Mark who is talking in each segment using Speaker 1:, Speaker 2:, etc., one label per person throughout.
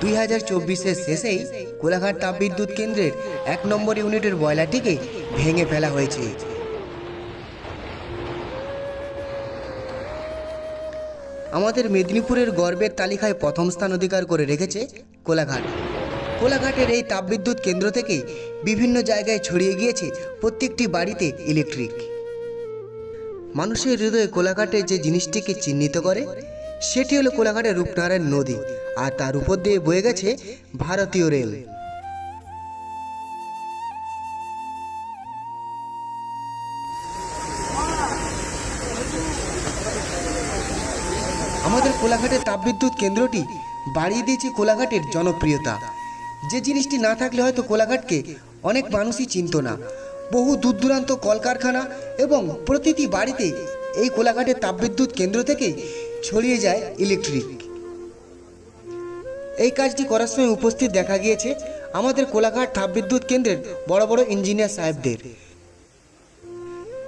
Speaker 1: দুই হাজার চব্বিশের শেষেই কোলাঘাট তাপবিদ্যুৎ কেন্দ্রের এক নম্বর ইউনিটের বয়লারটিকে ভেঙে ফেলা হয়েছে। আমাদের মেদিনীপুরের গর্বের তালিকায় প্রথম স্থান অধিকার করে রেখেছে কোলাঘাট। কোলাঘাটের এই তাপবিদ্যুৎ কেন্দ্র থেকে বিভিন্ন জায়গায় ছড়িয়ে গিয়েছে প্রত্যেকটি বাড়িতে ইলেকট্রিক। মানুষের হৃদয়ে কোলাঘাটের যে জিনিসটিকে চিহ্নিত করে সেটি হলো কোলাঘাটের রূপনারায়ণ নদী, আর তার উপর দিয়ে বয়ে গেছে ভারতীয় রেল। আমাদের কোলাঘাটের তাপবিদ্যুৎ কেন্দ্রটি বাড়িয়ে দিয়েছে কোলাঘাটের জনপ্রিয়তা। যে জিনিসটি না থাকলে হয়তো কোলাঘাটকে অনেক মানুষই চিনত না। বহু দূর দূরান্ত কলকারখানা এবং প্রতিটি বাড়িতে এই কোলাঘাটের তাপবিদ্যুৎ কেন্দ্র থেকে ছড়িয়ে যায় ইলেকট্রিক এই কাজটি করার সময় উপস্থিত দেখা গিয়েছে আমাদের কোলাঘাট তাপবিদ্যুৎ কেন্দ্রের বড় বড় ইঞ্জিনিয়ার সাহেবদের।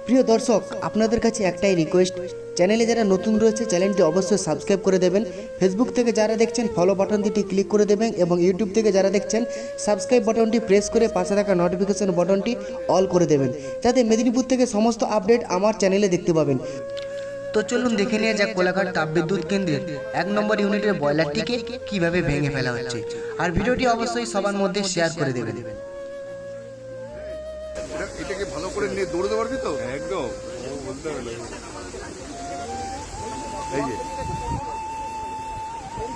Speaker 1: প্রিয় দর্শক, আপনাদের কাছে একটাই রিকোয়েস্ট চ্যানেলে যারা নতুন রয়েছে চ্যানেলটি অবশ্যই সাবস্ক্রাইব করে দেবেন। ফেসবুক থেকে যারা দেখছেন ফলো বাটনটি ক্লিক করে দেবেন এবং ইউটিউব থেকে যারা দেখছেন সাবস্ক্রাইব বাটনটি প্রেস করে পাশে থাকা নোটিফিকেশন বাটনটি অল করে দেবেন। যাতে মেদিনীপুর থেকে সমস্ত আপডেট আমার চ্যানেলে দেখতে পাবেন। তো চলুন দেখে নিয়ে যাক কোলাঘাট তাপবিদ্যুৎ কেন্দ্রের এক নম্বর ইউনিটের বয়লারটিকে কীভাবে ভেঙে ফেলা হচ্ছে। আর ভিডিওটি অবশ্যই সবার মধ্যে শেয়ার করে দেবেন।
Speaker 2: এটা- এটাকে ভালো করে নিয়ে দৌড়তে পারবি তো? একদম। এই যে।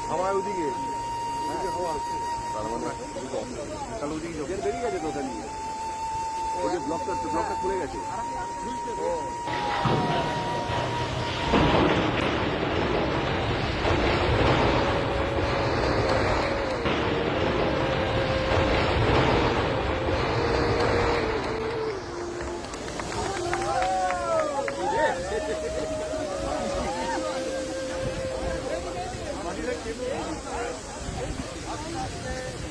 Speaker 2: হাওয়া ওদিকে। ওদিকে হাওয়া আছে তার মানে ওদিকে off করে। তাহলে ওদিকে বেরিয়ে গেছে তো ওখান ওই যে ব্লকটা ব্লকটা খুলে গেছে। Thank you.